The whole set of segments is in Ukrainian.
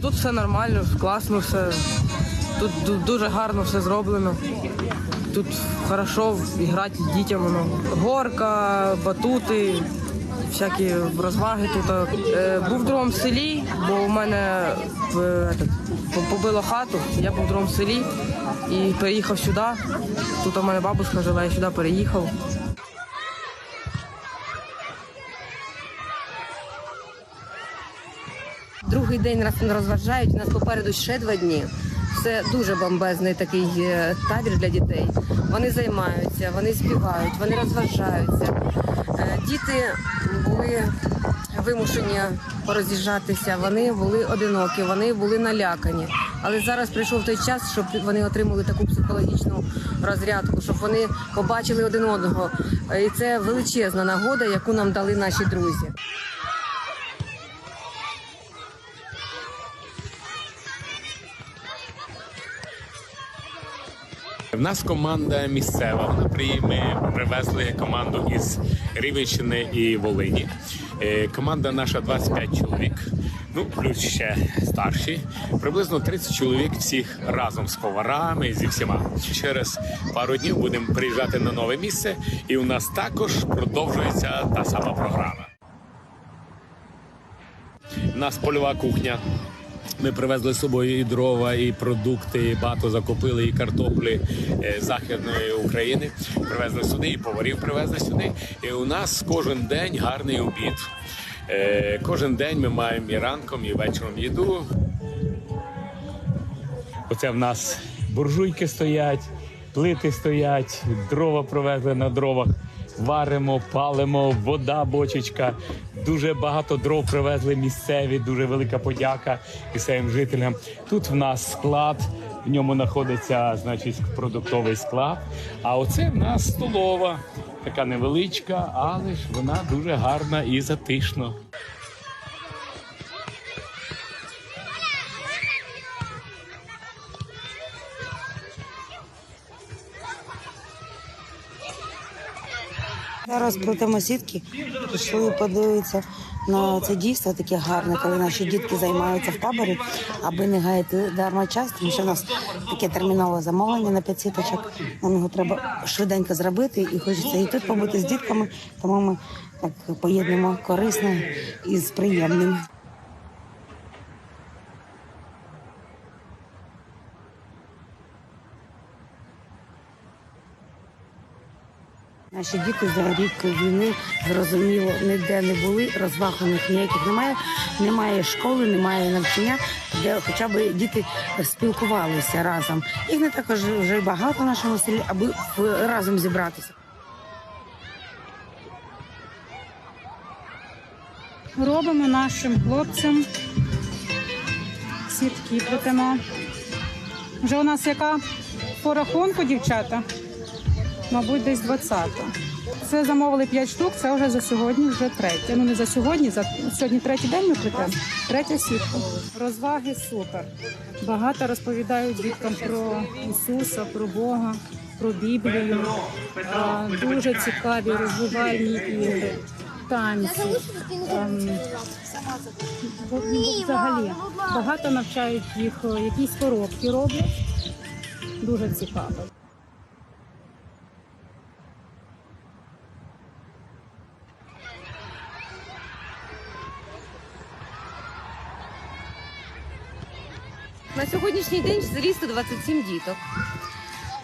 Тут все нормально, класно, все. Тут ду- дуже гарно все зроблено. Тут хорошо грати дітям. воно. Горка, батути, всякі розваги тут. Е, був в другому селі, бо у мене этот, побило хату. Я був в другому селі і переїхав сюди. Тут у мене бабушка жила, я сюди переїхав. Другий день розважають. У нас попереду ще два дні. Це дуже бомбезний такий е, табір для дітей. Вони займаються, вони співають, вони розважаються. Е, Діти були вимушені пороз'їжджатися, вони були одинокі, вони були налякані. Але зараз прийшов той час, щоб вони отримали таку психологічну розрядку, щоб вони побачили один одного. І це величезна нагода, яку нам дали наші друзі. В нас команда місцева. Вона Ми привезли команду із Рівенщини і Волині. Е, Команда наша 25 чоловік. Ну, плюс ще старші. Приблизно 30 чоловік всіх разом з поварами, зі всіма. Через пару днів будемо приїжджати на нове місце, і у нас також продовжується та сама програма. У нас польова кухня. Ми привезли з собою і дрова, і продукти, і багато закупили, і картоплі е, західної України. Привезли сюди, і поварів привезли сюди. І у нас кожен день гарний обід. Е, Кожен день ми маємо і ранком, і вечором їду. Оце в нас буржуйки стоять, плити стоять, дрова привезли на дровах. Варимо, палимо, вода, бочечка. Дуже багато дров привезли місцеві, дуже велика подяка місцевим жителям. Тут в нас склад, в ньому знаходиться значить, продуктовий склад. А оце в нас столова, така невеличка, але ж вона дуже гарна і затишна. Зараз плетемо сітки, пішли подивитися на це дійство таке гарне, коли наші дітки займаються в таборі, аби не гаяти дарма час, тому що в нас таке термінове замовлення на п'ять сіточок. Нам його треба швиденько зробити і хочеться і тут побути з дітками, тому ми так поєднуємо корисне із приємним. Наші діти за рік війни зрозуміло ніде не були, розваг у них ніяких немає. Немає школи, немає навчання, де хоча б діти спілкувалися разом. Їх не також вже багато в нашому селі, аби разом зібратися. робимо нашим хлопцям сітки плетемо. Вже у нас яка по рахунку, дівчата? Мабуть, десь 20. Це замовили 5 штук, це вже за сьогодні, вже третя. Ну не за сьогодні, за сьогодні третій день ми плетемо. Третя сітка. Розваги супер. Багато розповідають діткам про Ісуса, про Бога, про Біблію. А, Дуже цікаві розвивальні ігри, танці. Ем, бо- бо Взагалі багато навчають їх, е, якісь коробки роблять. Дуже цікаво. На сьогоднішній день в селі 127 діток.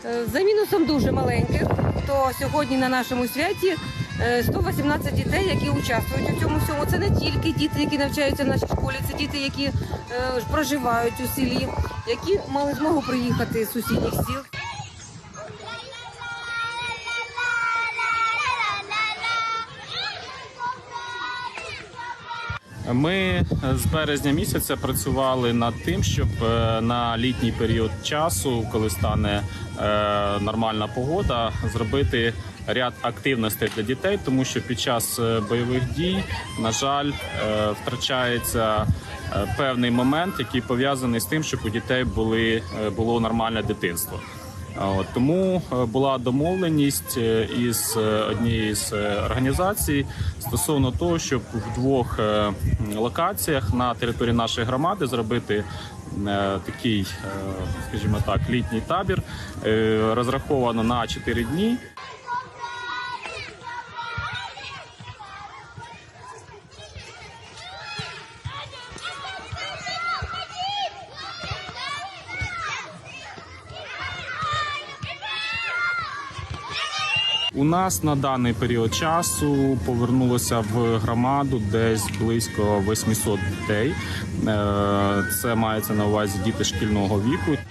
Е, За мінусом дуже маленьких, то сьогодні на нашому святі е, 118 дітей, які участвують у цьому всьому. Це не тільки діти, які навчаються в нашій школі, це діти, які е, проживають у селі, які мали змогу приїхати з сусідніх сіл. Ми з березня місяця працювали над тим, щоб е, на літній період часу, коли стане е, нормальна погода, зробити ряд активностей для дітей, тому що під час е, бойових дій, на жаль, втрачається певний момент, який пов'язаний з тим, щоб у дітей були, було нормальне дитинство. От, тому е, була домовленість е, із е, однією з організацій стосовно того, щоб в двох локаціях на території нашої громади зробити такий, скажімо так, літній табір. Розраховано на 4 дні. У нас на даний період часу повернулося в громаду десь близько 800 дітей. Е, Це мається на увазі діти шкільного віку.